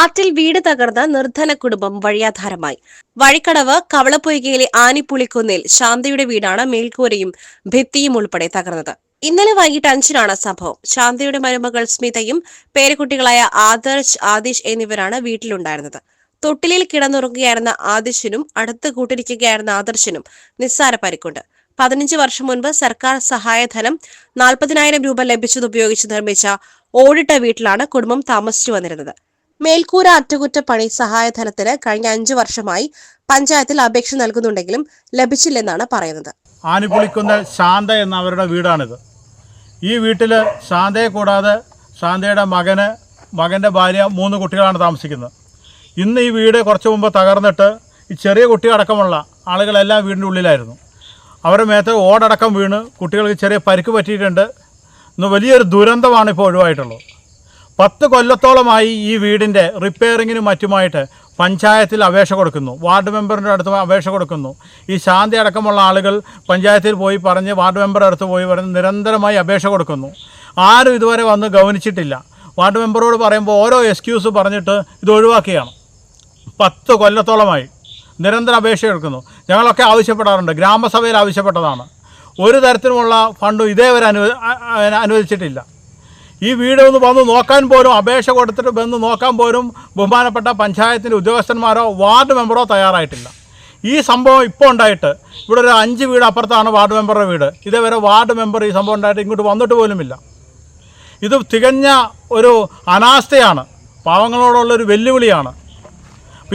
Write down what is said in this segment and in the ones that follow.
കാറ്റിൽ വീട് തകർന്ന നിർധന കുടുംബം വഴിയാധാരമായി. വഴിക്കടവ് കവളപ്പൊയ്കയിലെ ആനിപ്പുളിക്കുന്നിൽ ശാന്തയുടെ വീടാണ് മേൽക്കൂരയും ഭിത്തിയും ഉൾപ്പെടെ തകർന്നത്. ഇന്നലെ വൈകിട്ട് അഞ്ചിനാണ് സംഭവം. ശാന്തയുടെ മരുമകൾ സ്മിതയും പേരക്കുട്ടികളായ ആദർശ് ആദിഷ് എന്നിവരാണ് വീട്ടിലുണ്ടായിരുന്നത്. തൊട്ടിലിൽ കിടന്നുറങ്ങുകയായിരുന്ന ആദിഷിനും അടുത്ത് കൂട്ടിരിക്കുകയായിരുന്ന ആദർശിനും നിസ്സാര പരിക്കുണ്ട്. പതിനഞ്ച് വർഷം മുൻപ് സർക്കാർ സഹായധനം നാൽപ്പതിനായിരം രൂപ ലഭിച്ചതുപയോഗിച്ച് നിർമ്മിച്ച ഓടിട്ട വീട്ടിലാണ് കുടുംബം താമസിച്ചു വന്നിരുന്നത്. മേൽക്കൂര അറ്റകുറ്റപ്പണി സഹായധനത്തിന് കഴിഞ്ഞ അഞ്ചു വർഷമായി പഞ്ചായത്തിൽ അപേക്ഷ നൽകുന്നുണ്ടെങ്കിലും ലഭിച്ചില്ലെന്നാണ് പറയുന്നത്. ആനിപ്പുളിക്കുന്ന ശാന്ത എന്ന അവരുടെ വീടാണിത്. ഈ വീട്ടിൽ ശാന്തയെ കൂടാതെ ശാന്തയുടെ മകന് മകന്റെ ഭാര്യ മൂന്ന് കുട്ടികളാണ് താമസിക്കുന്നത്. ഇന്ന് ഈ വീട് കുറച്ച് മുമ്പ് തകർന്നിട്ട് ഈ ചെറിയ കുട്ടികളടക്കമുള്ള ആളുകളെല്ലാം വീടിന്റെ ഉള്ളിലായിരുന്നു. അവരുടെ മേത്ത് ഓടടക്കം വീണ് കുട്ടികൾക്ക് ചെറിയ പരിക്ക് പറ്റിയിട്ടുണ്ട്. ഇന്ന് വലിയൊരു ദുരന്തമാണ് ഇപ്പോൾ ഒഴിവായിട്ടുള്ളത്. പത്ത് കൊല്ലത്തോളമായി ഈ വീടിന്റെ റിപ്പയറിങ്ങിനും മറ്റുമായിട്ട് പഞ്ചായത്തിൽ അപേക്ഷ കൊടുക്കുന്നു. വാർഡ് മെമ്പറിന്റെ അടുത്ത് അപേക്ഷ കൊടുക്കുന്നു. ഈ ശാന്തി അടക്കമുള്ള ആളുകൾ പഞ്ചായത്തിൽ പോയി പറഞ്ഞ് വാർഡ് മെമ്പറുടെ അടുത്ത് പോയി പറഞ്ഞ് നിരന്തരമായി അപേക്ഷ കൊടുക്കുന്നു. ആരും ഇതുവരെ വന്ന് ഗവനിച്ചിട്ടില്ല വാർഡ് മെമ്പറോട് പറയുമ്പോൾ ഓരോ എക്സ്ക്യൂസ് പറഞ്ഞിട്ട് ഇത് ഒഴിവാക്കുകയാണ്. പത്ത് കൊല്ലത്തോളമായി നിരന്തരം അപേക്ഷ എടുക്കുന്നു ഞങ്ങളൊക്കെ ആവശ്യപ്പെടാറുണ്ട്. ഗ്രാമസഭയിൽ ആവശ്യപ്പെട്ടതാണ്. ഒരു തരത്തിലുമുള്ള ഫണ്ടും ഇതേവരെ അനുവദിച്ചിട്ടില്ല. ഈ വീട് ഒന്ന് വന്ന് നോക്കാൻ പോലും അപേക്ഷ കൊടുത്തിട്ട് വന്ന് നോക്കാൻ പോലും ബഹുമാനപ്പെട്ട പഞ്ചായത്തിന്റെ ഉദ്യോഗസ്ഥന്മാരോ വാർഡ് മെമ്പറോ തയ്യാറായിട്ടില്ല. ഈ സംഭവം ഇപ്പോൾ ഉണ്ടായിട്ട് ഇവിടെ ഒരു അഞ്ച് വീട് അപ്പുറത്താണ് വാർഡ് മെമ്പറുടെ വീട്. ഇതേവരെ വാർഡ് മെമ്പർ ഈ സംഭവം ഉണ്ടായിട്ട് ഇങ്ങോട്ട് വന്നിട്ട് പോലുമില്ല. ഇത് തികഞ്ഞ ഒരു അനാസ്ഥയാണ്. പാവങ്ങളോടുള്ളൊരു വെല്ലുവിളിയാണ്.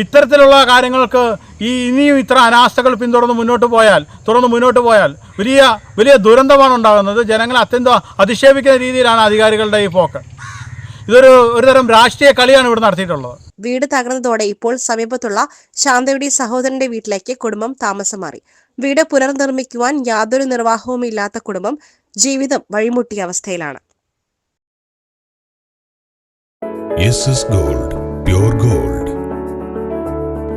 ഇത്തരത്തിലുള്ള കാര്യങ്ങൾക്ക് ഈ ഇനിയും ഇത്ര അനാസ്ഥകൾ പിന്തുടർന്ന് മുന്നോട്ട് പോയാൽ തുടർന്ന് മുന്നോട്ട് പോയാൽ വലിയ വലിയ ദുരന്തമാണ് ഉണ്ടാകുന്നത്. ജനങ്ങളെ അത്യന്തം അധിക്ഷേപിക്കുന്ന രീതിയിലാണ് അധികാരികളുടെ ഈ പോക്ക്. ഇതൊരു ഒരുതരം രാഷ്ട്രീയ കളിയാണ് ഇവിടെ നടത്തിയിട്ടുള്ളത്. വീട് തകർന്നതോടെ ഇപ്പോൾ സമീപത്തുള്ള ശാന്തയുടെ സഹോദരന്റെ വീട്ടിലേക്ക് കുടുംബം താമസം മാറി. വീട് പുനർനിർമ്മിക്കുവാൻ യാതൊരു നിർവാഹവും ഇല്ലാത്ത കുടുംബം ജീവിതം വഴിമുട്ടിയ അവസ്ഥയിലാണ്. Gold pure gold